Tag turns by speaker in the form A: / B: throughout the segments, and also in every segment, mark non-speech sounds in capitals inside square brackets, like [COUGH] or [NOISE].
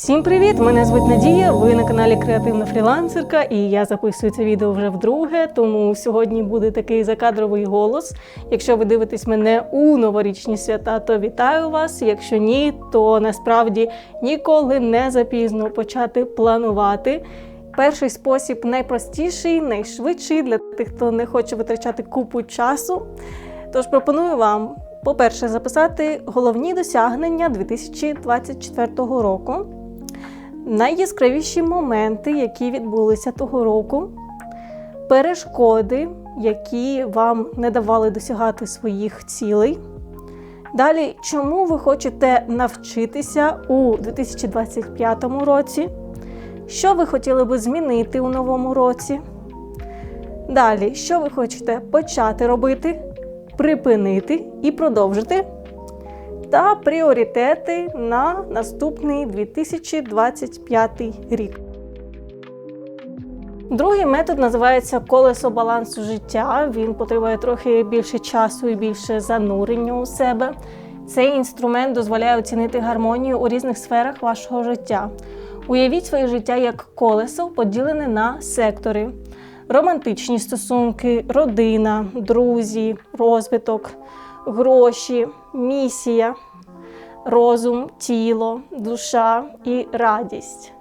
A: Всім привіт! Мене звуть Надія. Ви на каналі Креативна фрілансерка, і я записую це відео вже вдруге. Тому сьогодні буде такий закадровий голос. Якщо ви дивитесь мене у новорічні свята, то вітаю вас. Якщо ні, то насправді ніколи не запізно почати планувати. Перший спосіб найпростіший, найшвидший для тих, хто не хоче витрачати купу часу. Тож пропоную вам, по-перше, записати головні досягнення 2024 року найяскравіші моменти, які відбулися того року, перешкоди, які вам не давали досягати своїх цілей. Далі, чому ви хочете навчитися у 2025 році? Що ви хотіли би змінити у новому році? Далі, що ви хочете почати робити, припинити і продовжити? Та пріоритети на наступний 2025 рік. Другий метод називається колесо балансу життя. Він потребує трохи більше часу і більше занурення у себе. Цей інструмент дозволяє оцінити гармонію у різних сферах вашого життя. Уявіть своє життя як колесо, поділене на сектори: романтичні стосунки, родина, друзі, розвиток, гроші, місія, розум, тіло, душа і радість.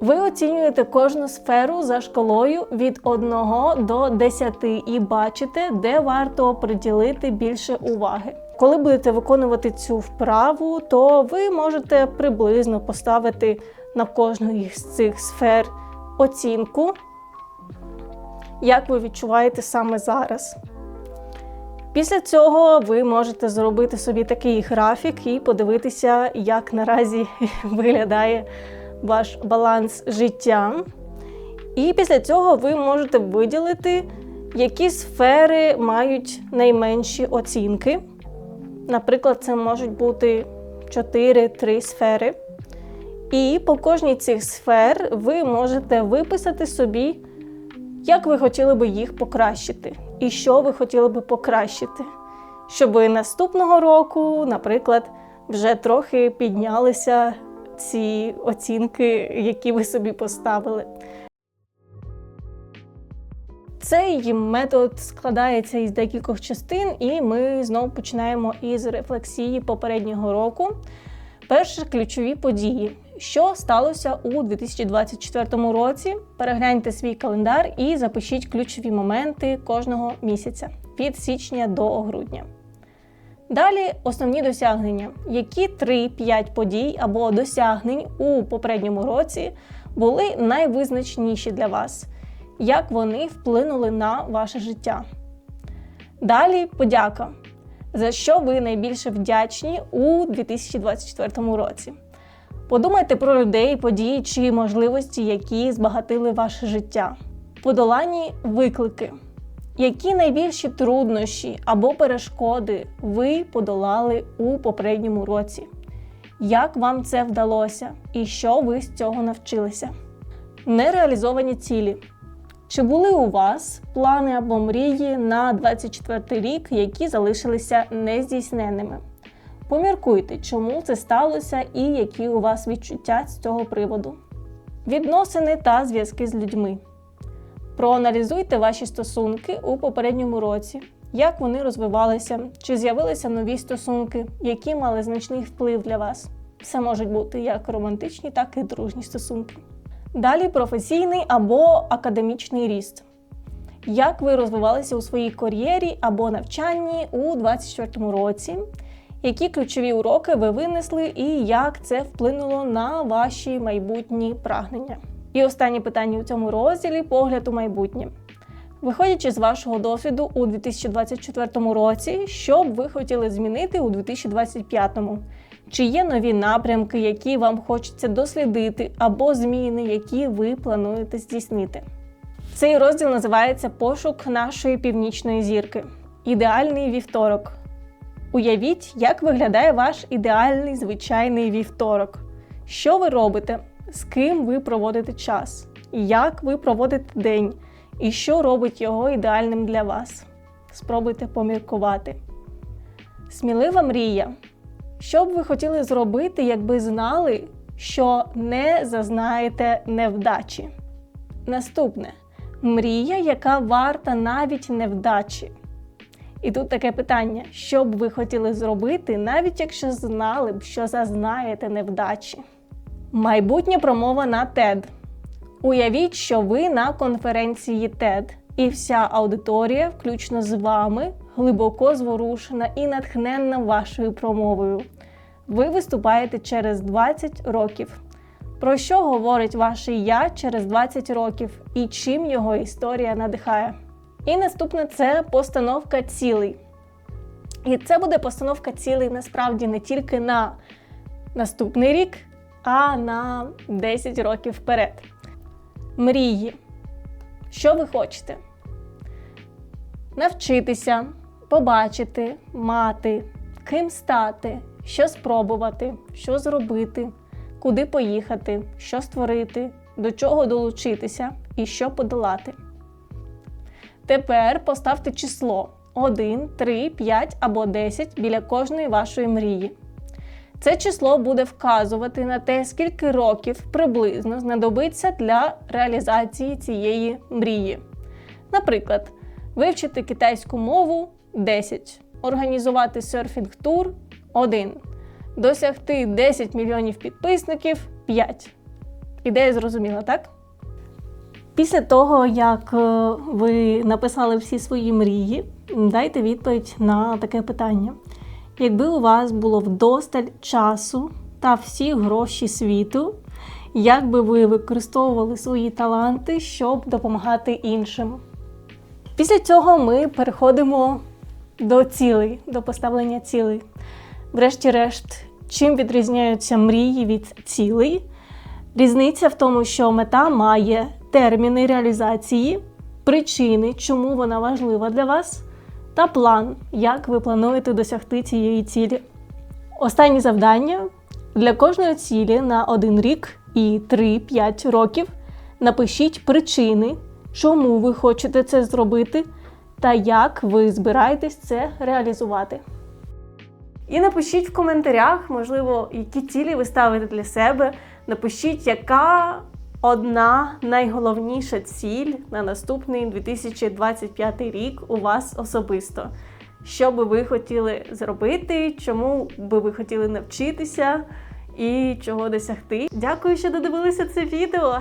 A: Ви оцінюєте кожну сферу за шкалою від 1 до 10 і бачите, де варто приділити більше уваги. Коли будете виконувати цю вправу, то ви можете приблизно поставити на кожну із цих сфер оцінку, як ви відчуваєте саме зараз. Після цього ви можете зробити собі такий графік і подивитися, як наразі [LAUGHS] виглядає ваш баланс життя. І після цього ви можете виділити, які сфери мають найменші оцінки. Наприклад, це можуть бути 4-3 сфери. І по кожній цих сфер ви можете виписати собі, як ви хотіли би їх покращити, і що ви хотіли би покращити, щоб наступного року, наприклад, вже трохи піднялися ці оцінки, які ви собі поставили. Цей метод складається із декількох частин, і ми знову починаємо із рефлексії попереднього року. Перше ключові події, що сталося у 2024 році. Перегляньте свій календар і запишіть ключові моменти кожного місяця від січня до грудня. Далі основні досягнення, які 3-5 подій або досягнень у попередньому році були найвизначніші для вас, як вони вплинули на ваше життя. Далі подяка за що ви найбільше вдячні у 2024 році. Подумайте про людей, події чи можливості, які збагатили ваше життя. Подолані виклики. Які найбільші труднощі або перешкоди ви подолали у попередньому році? Як вам це вдалося і що ви з цього навчилися? Нереалізовані цілі. Чи були у вас плани або мрії на 24 рік, які залишилися нездійсненними? Поміркуйте, чому це сталося і які у вас відчуття з цього приводу. Відносини та зв'язки з людьми. Проаналізуйте ваші стосунки у попередньому році, як вони розвивалися, чи з'явилися нові стосунки, які мали значний вплив для вас. Це можуть бути як романтичні, так і дружні стосунки. Далі професійний або академічний ріст. Як ви розвивалися у своїй кар'єрі або навчанні у 2024 році? Які ключові уроки ви винесли і як це вплинуло на ваші майбутні прагнення? І останнє питання у цьому розділі погляд у майбутнє. Виходячи з вашого досвіду у 2024 році, що б ви хотіли змінити у 2025? Чи є нові напрямки, які вам хочеться дослідити, або зміни, які ви плануєте здійснити? Цей розділ називається Пошук нашої північної зірки. Ідеальний вівторок. Уявіть, як виглядає ваш ідеальний звичайний вівторок. Що ви робите? З ким ви проводите час? Як ви проводите день? І що робить його ідеальним для вас? Спробуйте поміркувати. Смілива мрія. Що б ви хотіли зробити, якби знали, що не зазнаєте невдачі? Наступне мрія, яка варта навіть невдачі. І тут таке питання: що б ви хотіли зробити, навіть якщо знали б, що зазнаєте невдачі? Майбутня промова на TED. Уявіть, що ви на конференції TED, і вся аудиторія, включно з вами, глибоко зворушена і натхненна вашою промовою. Ви виступаєте через 20 років. Про що говорить ваше я через 20 років і чим його історія надихає? І наступне це постановка цілей. І це буде постановка цілей насправді не тільки на наступний рік, а на 10 років вперед. Мрії. Що ви хочете? Навчитися, побачити, мати, ким стати, що спробувати, що зробити, куди поїхати, що створити, до чого долучитися і що подолати. Тепер поставте число 1, 3, 5 або 10 біля кожної вашої мрії. Це число буде вказувати на те, скільки років приблизно знадобиться для реалізації цієї мрії. Наприклад, вивчити китайську мову 10, організувати серфінг-тур 1, досягти 10 мільйонів підписників 5. Ідея зрозуміла, так? Після того, як е, ви написали всі свої мрії, дайте відповідь на таке питання. Якби у вас було вдосталь часу та всі гроші світу, як би ви використовували свої таланти, щоб допомагати іншим? Після цього ми переходимо до цілей, до поставлення цілей. Врешті-решт, чим відрізняються мрії від цілей? Різниця в тому, що мета має терміни реалізації, причини, чому вона важлива для вас, та план, як ви плануєте досягти цієї цілі. Останнє завдання для кожної цілі на один рік і 3-5 років напишіть причини, чому ви хочете це зробити, та як ви збираєтесь це реалізувати. І напишіть в коментарях, можливо, які цілі ви ставите для себе. Напишіть, яка одна найголовніша ціль на наступний 2025 рік у вас особисто. Що би ви хотіли зробити, чому би ви хотіли навчитися і чого досягти. Дякую, що додивилися це відео.